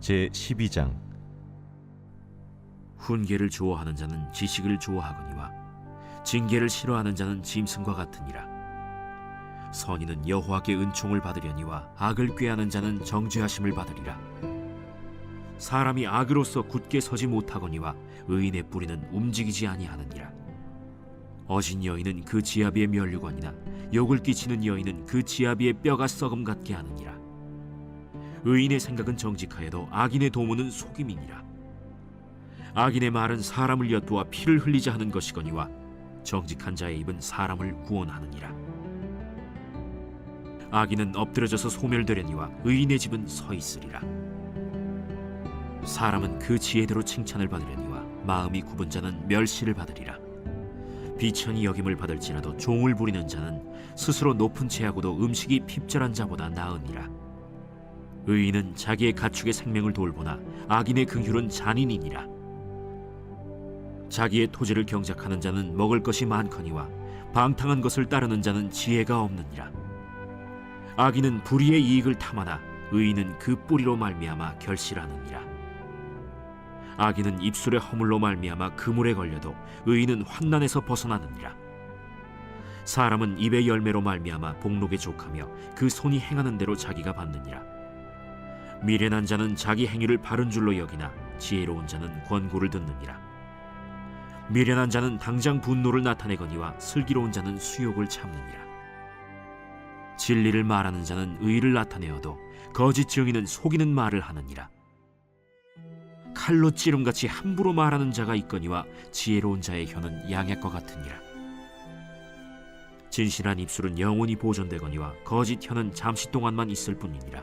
제 12장. 훈계를 좋아하는 자는 지식을 좋아하거니와 징계를 싫어하는 자는 짐승과 같으니라. 선인은 여호와께 은총을 받으려니와 악을 꾀하는 자는 정죄하심을 받으리라. 사람이 악으로서 굳게 서지 못하거니와 의인의 뿌리는 움직이지 아니하느니라. 어진 여인은 그 지아비의 멸류관이나 욕을 끼치는 여인은 그 지아비의 뼈가 썩음 같게 하느니라 의인의 생각은 정직하여도 악인의 도모는 속임이니라 악인의 말은 사람을 엿보아 피를 흘리자 하는 것이거니와 정직한 자의 입은 사람을 구원하느니라. 악인은 엎드려져서 소멸되려니와 의인의 집은 서 있으리라. 사람은 그 지혜대로 칭찬을 받으려니와 마음이 굽은 자는 멸시를 받으리라. 비천이 여김을 받을지라도 종을 부리는 자는 스스로 높은 채하고도 음식이 핍절한 자보다 나으니라. 의인은 자기의 가축의 생명을 돌보나 악인의 긍휼은 잔인이니라. 자기의 토지를 경작하는 자는 먹을 것이 많거니와 방탕한 것을 따르는 자는 지혜가 없느니라. 악인은 불의의 이익을 탐하나 의인은 그 뿌리로 말미암아 결실하느니라. 악인은 입술의 허물로 말미암아 그물에 걸려도 의인은 환난에서 벗어나느니라. 사람은 입의 열매로 말미암아 복록에 족하며 그 손이 행하는 대로 자기가 받느니라. 미련한 자는 자기 행위를 바른 줄로 여기나 지혜로운 자는 권고를 듣느니라. 미련한 자는 당장 분노를 나타내거니와 슬기로운 자는 수욕을 참느니라. 진리를 말하는 자는 의를 나타내어도 거짓 증인은 속이는 말을 하느니라. 칼로 찌름같이 함부로 말하는 자가 있거니와 지혜로운 자의 혀는 양약과 같으니라. 진실한 입술은 영원히 보존되거니와 거짓 혀는 잠시 동안만 있을 뿐이니라.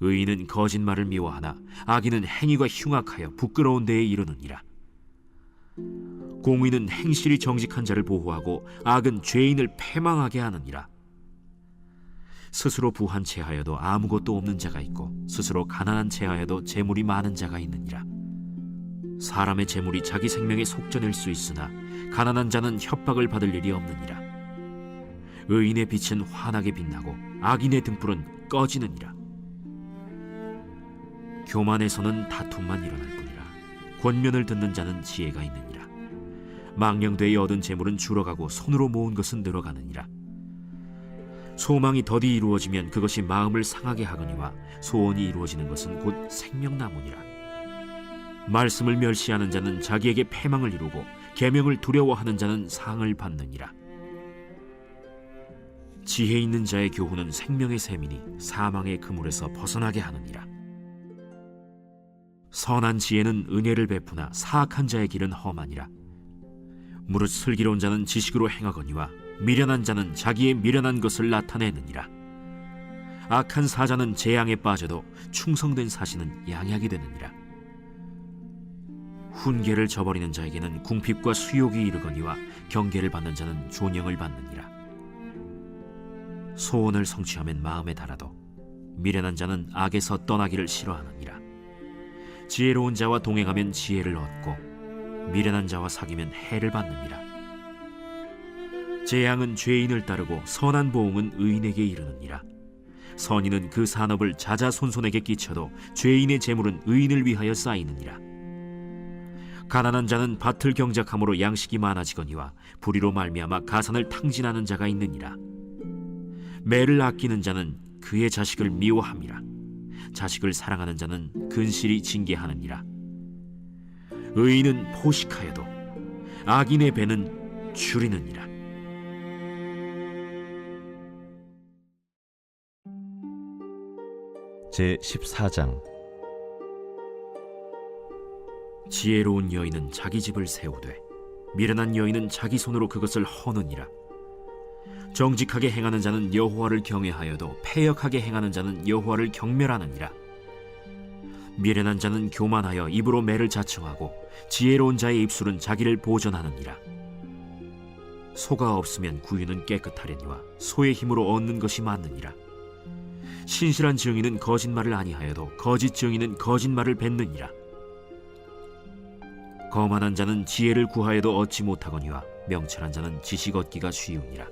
의인은 거짓말을 미워하나 악인은 행위가 흉악하여 부끄러운 데에 이르느니라. 공의는 행실이 정직한 자를 보호하고 악은 죄인을 패망하게 하느니라. 스스로 부한 채하여도 아무것도 없는 자가 있고 스스로 가난한 채하여도 재물이 많은 자가 있느니라. 사람의 재물이 자기 생명에 속전일 수 있으나 가난한 자는 협박을 받을 일이 없느니라. 의인의 빛은 환하게 빛나고 악인의 등불은 꺼지느니라. 교만에서는 다툼만 일어날 뿐이라. 권면을 듣는 자는 지혜가 있느니라. 망령되이 얻은 재물은 줄어가고 손으로 모은 것은 늘어가느니라. 소망이 더디 이루어지면 그것이 마음을 상하게 하거니와 소원이 이루어지는 것은 곧 생명나무니라. 말씀을 멸시하는 자는 자기에게 패망을 이루고 계명을 두려워하는 자는 상을 받느니라. 지혜 있는 자의 교훈은 생명의 샘이니 사망의 그물에서 벗어나게 하느니라. 선한 지혜는 은혜를 베푸나 사악한 자의 길은 험하니라. 무릇 슬기로운 자는 지식으로 행하거니와 미련한 자는 자기의 미련한 것을 나타내느니라. 악한 사자는 재앙에 빠져도 충성된 사신은 양약이 되느니라. 훈계를 저버리는 자에게는 궁핍과 수욕이 이르거니와 경계를 받는 자는 존영을 받느니라. 소원을 성취하면 마음에 달아도 미련한 자는 악에서 떠나기를 싫어하느니라. 지혜로운 자와 동행하면 지혜를 얻고 미련한 자와 사귀면 해를 받느니라. 재앙은 죄인을 따르고 선한 보응은 의인에게 이르느니라. 선인은 그 산업을 자자손손에게 끼쳐도 죄인의 재물은 의인을 위하여 쌓이느니라. 가난한 자는 밭을 경작함으로 양식이 많아지거니와 불의로 말미암아 가산을 탕진하는 자가 있느니라. 매를 아끼는 자는 그의 자식을 미워함이라 자식을 사랑하는 자는 근실이 징계하느니라. 의인은 포식하여도 악인의 배는 줄이느니라. 제 14장. 지혜로운 여인은 자기 집을 세우되 미련한 여인은 자기 손으로 그것을 허느니라 정직하게 행하는 자는 여호와를 경외하여도 패역하게 행하는 자는 여호와를 경멸하느니라. 미련한 자는 교만하여 입으로 매를 자청하고 지혜로운 자의 입술은 자기를 보전하느니라. 소가 없으면 구유는 깨끗하려니와 소의 힘으로 얻는 것이 많느니라. 신실한 증인은 거짓말을 아니하여도 거짓 증인은 거짓말을 뱉느니라. 거만한 자는 지혜를 구하여도 얻지 못하거니와 명철한 자는 지식 얻기가 쉬우니라.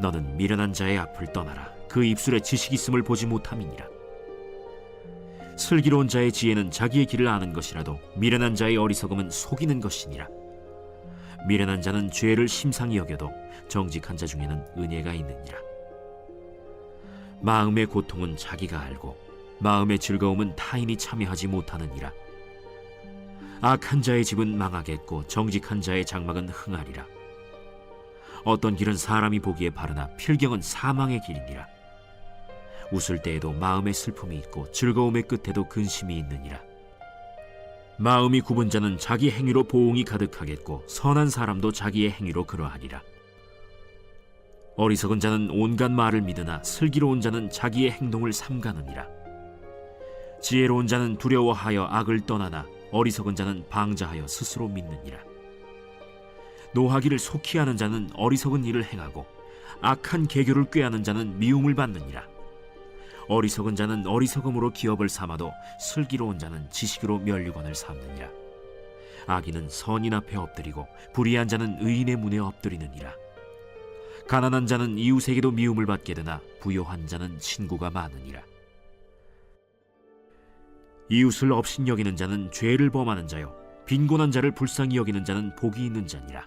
너는 미련한 자의 앞을 떠나라. 그 입술에 지식 있음을 보지 못함이니라. 슬기로운 자의 지혜는 자기의 길을 아는 것이라도 미련한 자의 어리석음은 속이는 것이니라. 미련한 자는 죄를 심상히 여겨도 정직한 자 중에는 은혜가 있느니라. 마음의 고통은 자기가 알고 마음의 즐거움은 타인이 참여하지 못하느니라. 악한 자의 집은 망하겠고 정직한 자의 장막은 흥하리라. 어떤 길은 사람이 보기에 바르나 필경은 사망의 길이니라. 웃을 때에도 마음의 슬픔이 있고 즐거움의 끝에도 근심이 있느니라. 마음이 굽은 자는 자기 행위로 보응이 가득하겠고 선한 사람도 자기의 행위로 그러하리라. 어리석은 자는 온갖 말을 믿으나 슬기로운 자는 자기의 행동을 삼가느니라. 지혜로운 자는 두려워하여 악을 떠나나 어리석은 자는 방자하여 스스로 믿느니라. 노하기를 속히 하는 자는 어리석은 일을 행하고 악한 계교를 꾀하는 자는 미움을 받느니라. 어리석은 자는 어리석음으로 기업을 삼아도 슬기로운 자는 지식으로 멸류관을 삼느니라. 악인은 선인 앞에 엎드리고 불의한 자는 의인의 문에 엎드리느니라. 가난한 자는 이웃에게도 미움을 받게 되나 부요한 자는 친구가 많으니라. 이웃을 업신 여기는 자는 죄를 범하는 자요 빈곤한 자를 불쌍히 여기는 자는 복이 있는 자니라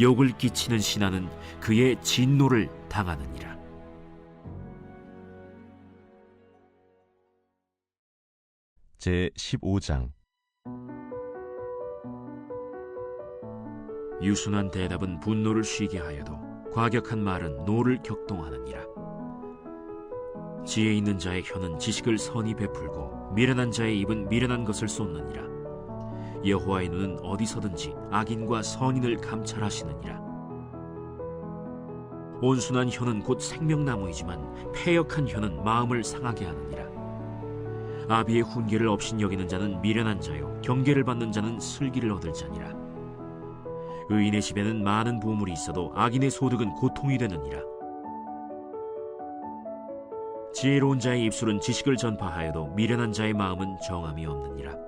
욕을 끼치는 신하는 그의 진노를 당하느니라. 제 15장 유순한 대답은 분노를 쉬게 하여도 과격한 말은 노를 격동하느니라. 지혜 있는 자의 혀는 지식을 선히 베풀고 미련한 자의 입은 미련한 것을 쏟느니라. 여호와의 눈은 어디서든지 악인과 선인을 감찰하시느니라. 온순한 혀는 곧 생명나무이지만 패역한 혀는 마음을 상하게 하느니라. 아비의 훈계를 업신 여기는 자는 미련한 자요 경계를 받는 자는 슬기를 얻을 자니라. 의인의 집에는 많은 보물이 있어도 악인의 소득은 고통이 되느니라. 지혜로운 자의 입술은 지식을 전파하여도 미련한 자의 마음은 정함이 없느니라.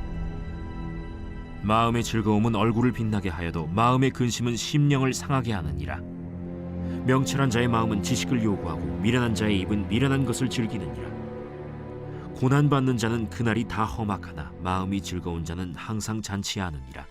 마음의 즐거움은 얼굴을 빛나게 하여도 마음의 근심은 심령을 상하게 하느니라. 명철한 자의 마음은 지식을 요구하고 미련한 자의 입은 미련한 것을 즐기느니라. 고난 받는 자는 그날이 다 험악하나 마음이 즐거운 자는 항상 잔치하느니라.